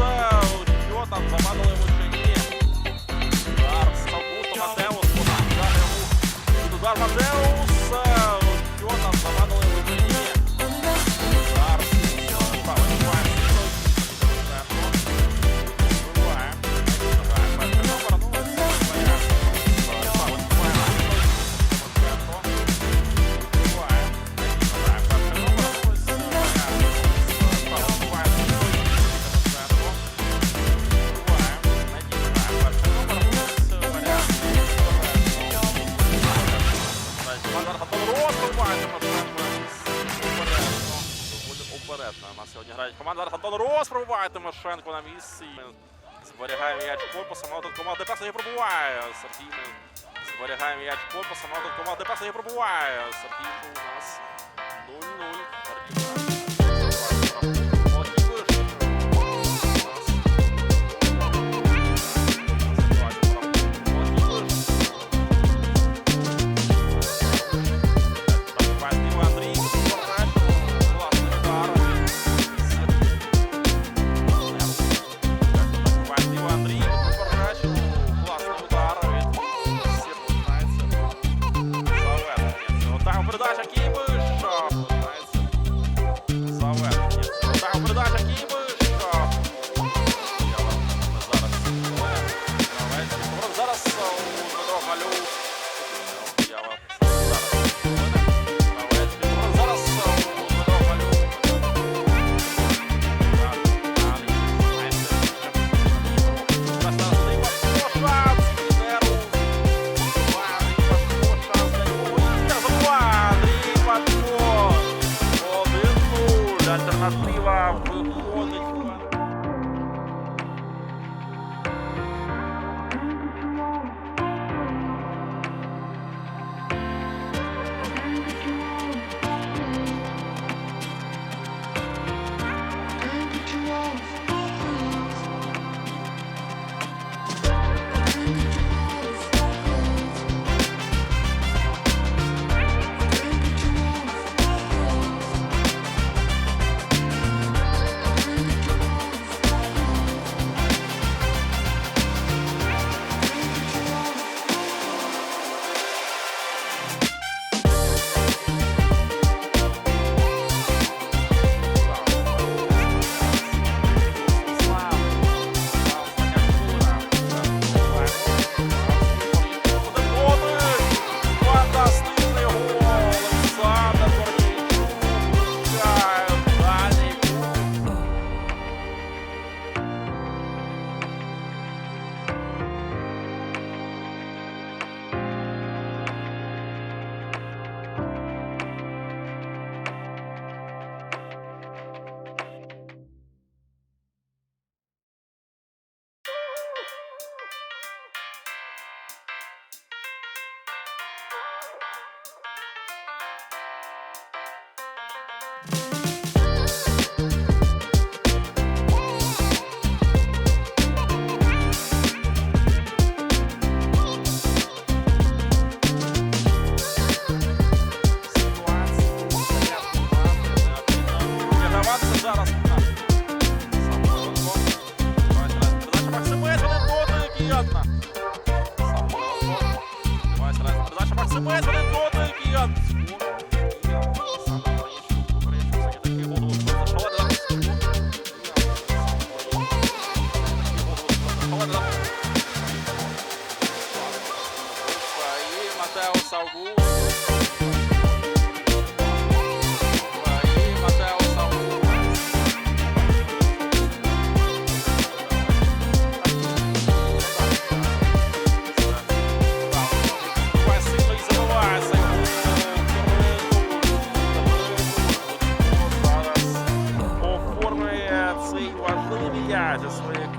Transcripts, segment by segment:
Це що там завадили йому чи ні? Удар Савгуто Матеус, удар. Удар Матеус. Шанг на місці. Зберігає м'яч корпусом, а тут команда Песа не пробуває. Сергій зберігає м'яч корпусом, а тут команда Песа не пробуває. Сергій у нас 0-0.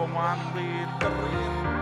Diego Manley Carrillo.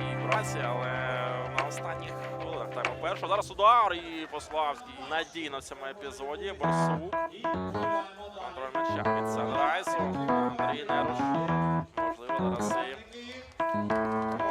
своїй праці, але на останніх хвилинах тайму першого. Зараз удар і Пославський надійно в цьому епізоді. Борсук і контроль м'яча від Саграйсу. Андрій Неруш. Можливо, зараз і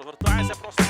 Розгортається просто.